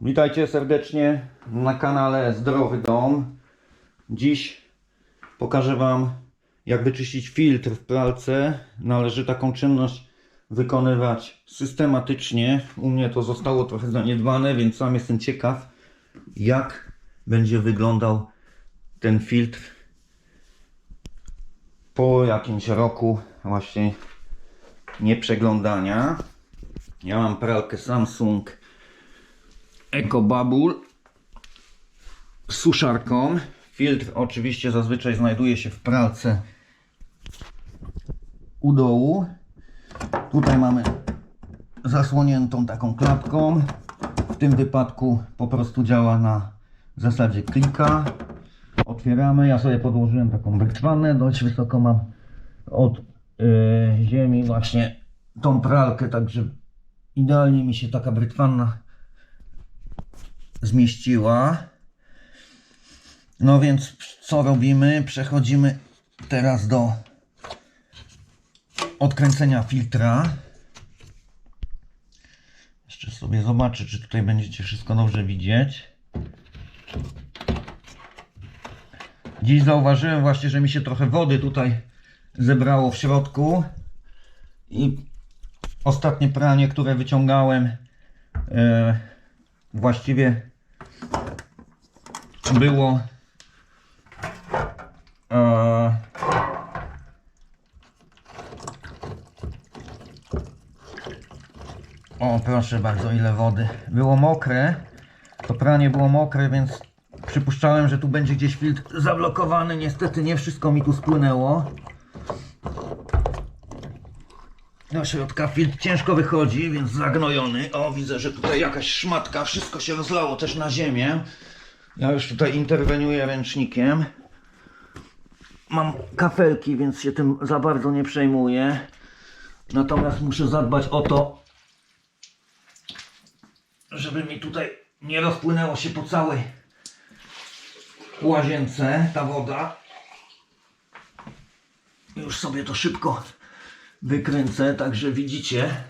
Witajcie serdecznie na kanale Zdrowy Dom. Dziś pokażę Wam, jak wyczyścić filtr w pralce. Należy taką czynność wykonywać systematycznie. U mnie to zostało trochę zaniedbane, więc sam jestem ciekaw, jak będzie wyglądał ten filtr po jakimś roku właśnie nieprzeglądania. Ja mam pralkę Samsung EcoBubble suszarką. Filtr oczywiście zazwyczaj znajduje się w pralce u dołu. Tutaj mamy zasłoniętą taką klapką. W tym wypadku po prostu działa na zasadzie klika. Otwieramy. Ja sobie podłożyłem taką bryczwanę. Dość wysoko mam od yy, ziemi właśnie tą pralkę, także idealnie mi się taka brytwanna zmieściła. No więc co robimy? Przechodzimy teraz do odkręcenia filtra. Jeszcze sobie zobaczę, czy tutaj będziecie wszystko dobrze widzieć. Dziś zauważyłem właśnie, że mi się trochę wody tutaj zebrało w środku i ostatnie pranie, które wyciągałem e, właściwie było e, o proszę bardzo ile wody. Było mokre to pranie było mokre więc przypuszczałem, że tu będzie gdzieś filtr zablokowany. Niestety nie wszystko mi tu spłynęło do środka filtr ciężko wychodzi, więc zagnojony. O, widzę, że tutaj jakaś szmatka, wszystko się rozlało też na ziemię. Ja już tutaj interweniuję ręcznikiem. Mam kafelki, więc się tym za bardzo nie przejmuję. Natomiast muszę zadbać o to, żeby mi tutaj nie rozpłynęło się po całej łazience ta woda. Już sobie to szybko wykręcę, także widzicie.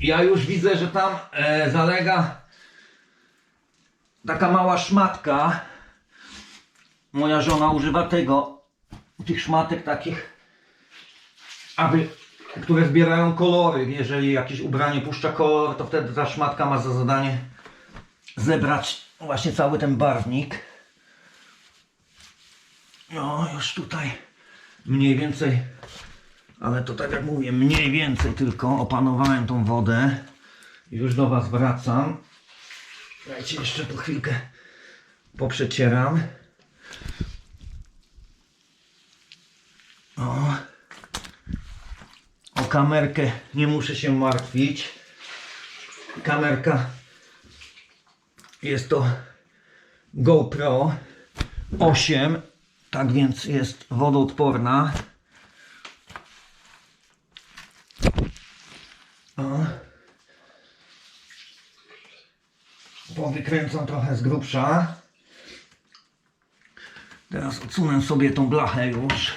Ja już widzę, że tam e, zalega taka mała szmatka. Moja żona używa tego, tych szmatek takich, aby, które zbierają kolory. Jeżeli jakieś ubranie puszcza kolor, to wtedy ta szmatka ma za zadanie zebrać właśnie cały ten barwnik. No, już tutaj mniej więcej, ale to tak jak mówię, mniej więcej tylko opanowałem tą wodę. Już do Was wracam. Dajcie jeszcze tu chwilkę poprzecieram. O. o kamerkę nie muszę się martwić. Kamerka jest to GoPro 8 tak więc jest wodoodporna. Powykręcam trochę z grubsza. Teraz odsunę sobie tą blachę już.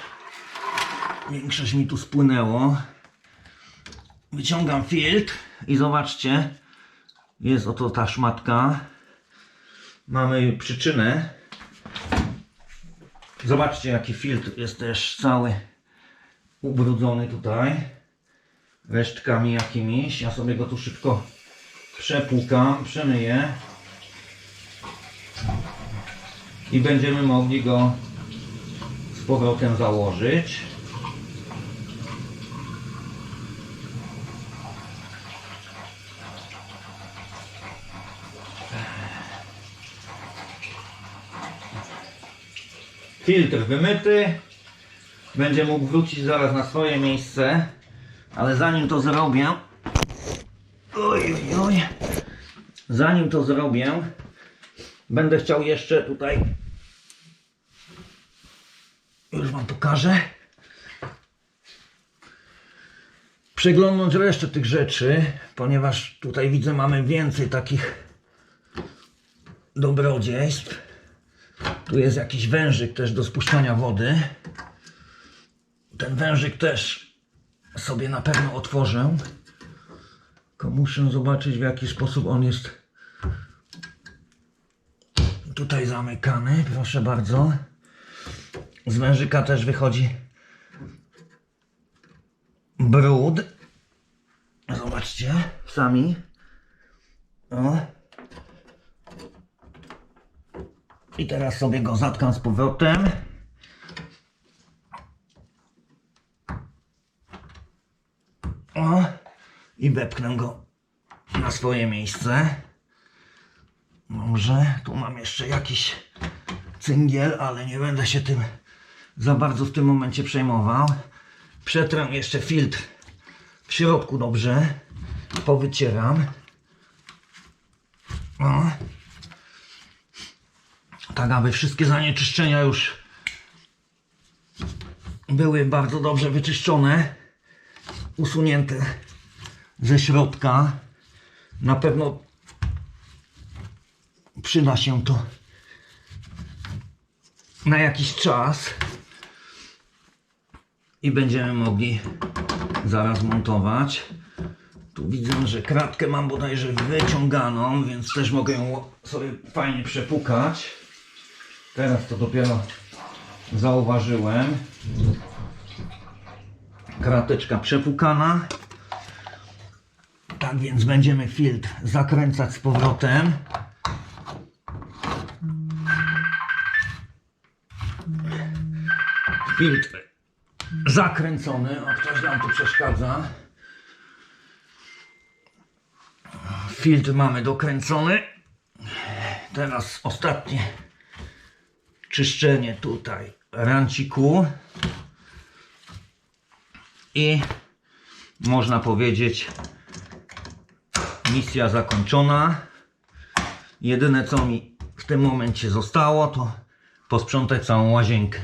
Większość mi tu spłynęło. Wyciągam filtr i zobaczcie, jest oto ta szmatka. Mamy przyczynę. Zobaczcie jaki filtr jest też cały ubrudzony tutaj resztkami jakimiś. Ja sobie go tu szybko przepłukam, przemyję i będziemy mogli go z powrotem założyć. Filtr wymyty. Będzie mógł wrócić zaraz na swoje miejsce. Ale zanim to zrobię. Oj, oj, oj. Zanim to zrobię, będę chciał jeszcze tutaj. Już Wam pokażę. Przeglądnąć resztę tych rzeczy, ponieważ tutaj widzę, mamy więcej takich dobrodziejstw. Tu jest jakiś wężyk też do spuszczania wody. Ten wężyk też sobie na pewno otworzę. Tylko muszę zobaczyć w jaki sposób on jest tutaj zamykany. Proszę bardzo. Z wężyka też wychodzi brud. Zobaczcie sami. O. I teraz sobie go zatkam z powrotem. O. I wepchnę go na swoje miejsce. Dobrze, tu mam jeszcze jakiś cyngiel, ale nie będę się tym za bardzo w tym momencie przejmował. Przetrę jeszcze filtr w środku dobrze. Powycieram. O. Tak, aby wszystkie zanieczyszczenia już były bardzo dobrze wyczyszczone, usunięte ze środka. Na pewno przyda się to na jakiś czas i będziemy mogli zaraz montować. Tu widzę, że kratkę mam bodajże wyciąganą, więc też mogę ją sobie fajnie przepukać. Teraz to dopiero zauważyłem. Krateczka przepukana. Tak więc będziemy filtr zakręcać z powrotem. Filtr zakręcony. O, ktoś nam tu przeszkadza. Filtr mamy dokręcony. Teraz ostatnie czyszczenie tutaj ranciku. I można powiedzieć misja zakończona. Jedyne co mi w tym momencie zostało to posprzątać całą łazienkę.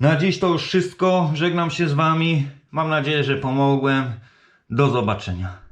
Na dziś to już wszystko. Żegnam się z Wami. Mam nadzieję, że pomogłem. Do zobaczenia.